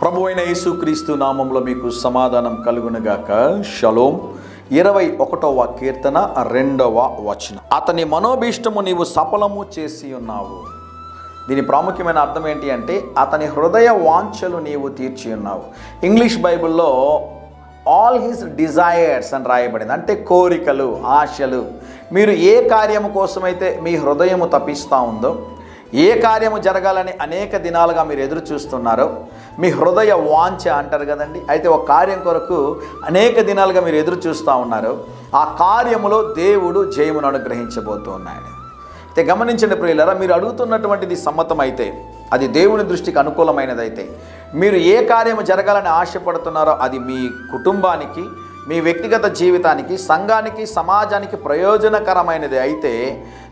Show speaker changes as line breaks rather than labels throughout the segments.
ప్రభు అయిన యేసుక్రీస్తు నామంలో మీకు సమాధానం కలుగునగాక. షలోం ఇరవై ఒకటవ కీర్తన రెండవ వచనం. అతని మనోభీష్టము నీవు సఫలము చేసి ఉన్నావు. దీని ప్రాముఖ్యమైన అర్థం ఏంటి అంటే అతని హృదయ వాంఛలు నీవు తీర్చి ఉన్నావు. ఇంగ్లీష్ బైబిల్లో ఆల్ హిస్ డిజైర్స్ అని రాయబడింది. అంటే కోరికలు ఆశలు. మీరు ఏ కార్యము కోసమైతే మీ హృదయము తప్పిస్తూ ఉందో ఏ కార్యము జరగాలని అనేక దినాలుగా మీరు ఎదురు చూస్తున్నారో? మీ హృదయ వాంఛ అంటారు కదండి. అయితే ఒక కార్యం కొరకు అనేక దినాలుగా మీరు ఎదురు చూస్తూ ఉన్నారు. ఆ కార్యములో దేవుడు జయమును అనుగ్రహించబోతూ ఉన్నాడు అయితే గమనించండి ప్రియులరా మీరు అడుగుతున్నటువంటిది సమ్మతం అయితే అది దేవుని దృష్టికి అనుకూలమైనదైతే మీరు ఏ కార్యము జరగాలని ఆశపడుతున్నారో అది మీ కుటుంబానికి మీ వ్యక్తిగత జీవితానికి సంఘానికి సమాజానికి ప్రయోజనకరమైనది అయితే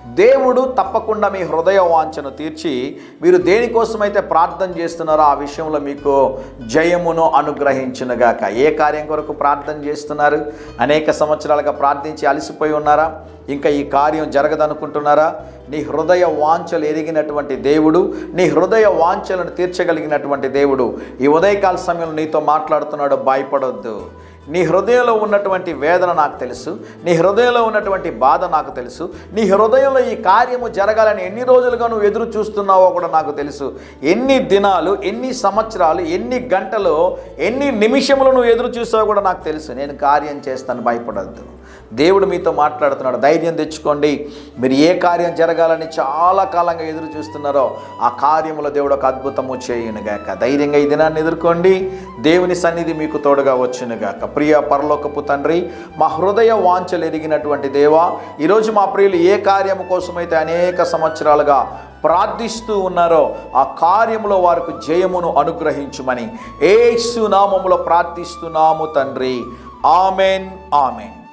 దేవుడు తప్పకుండా మీ హృదయ వాంఛను తీర్చి మీరు దేనికోసమైతే ప్రార్థన చేస్తున్నారో ఆ విషయంలో మీకు జయమును అనుగ్రహించునుగాక. ఏ కార్యం కొరకు ప్రార్థన చేస్తున్నారు? అనేక సంవత్సరాలుగా ప్రార్థించి అలసిపోయి ఉన్నారా? ఇంకా ఈ కార్యం జరగదనుకుంటున్నారా? నీ హృదయ వాంఛలు ఎరిగినటువంటి దేవుడు నీ హృదయ వాంఛలను తీర్చగలిగినటువంటి దేవుడు ఈ ఉదయకాల సమయంలో నీతో మాట్లాడుతున్నాడు భయపడొద్దు. నీ హృదయంలో ఉన్నటువంటి వేదన నాకు తెలుసు నీ హృదయంలో ఉన్నటువంటి బాధ నాకు తెలుసు నీ హృదయంలో ఈ కార్యము జరగాలని ఎన్ని రోజులుగా నువ్వు ఎదురు చూస్తున్నావో కూడా నాకు తెలుసు. ఎన్ని దినాలు ఎన్ని సంవత్సరాలు ఎన్ని గంటలు ఎన్ని నిమిషములు నువ్వు ఎదురు చూసావో కూడా నాకు తెలుసు. నేను కార్యం చేస్తాను భయపడద్దు. దేవుడు మీతో మాట్లాడుతున్నాడు. ధైర్యం తెచ్చుకోండి. మీరు ఏ కార్యం జరగాలని చాలా కాలంగా ఎదురు చూస్తున్నారో ఆ కార్యములో దేవుడు ఒక అద్భుతము చేయునుగాక. ధైర్యంగా ఈ దినాన్ని ఎదుర్కోండి. దేవుని సన్నిధి మీకు తోడుగా వచ్చునుగాక. ప్రియ పరలోకపు తండ్రి మా హృదయ వాంఛలు ఎరిగినటువంటి దేవా ఈరోజు మా ప్రియులు ఏ కార్యము కోసమైతే అనేక సంవత్సరాలుగా ప్రార్థిస్తూ ఉన్నారో ఆ కార్యములో వారికి జయమును అనుగ్రహించుమని ఏసు నామములో ప్రార్థిస్తున్నాము తండ్రి. Amen amen.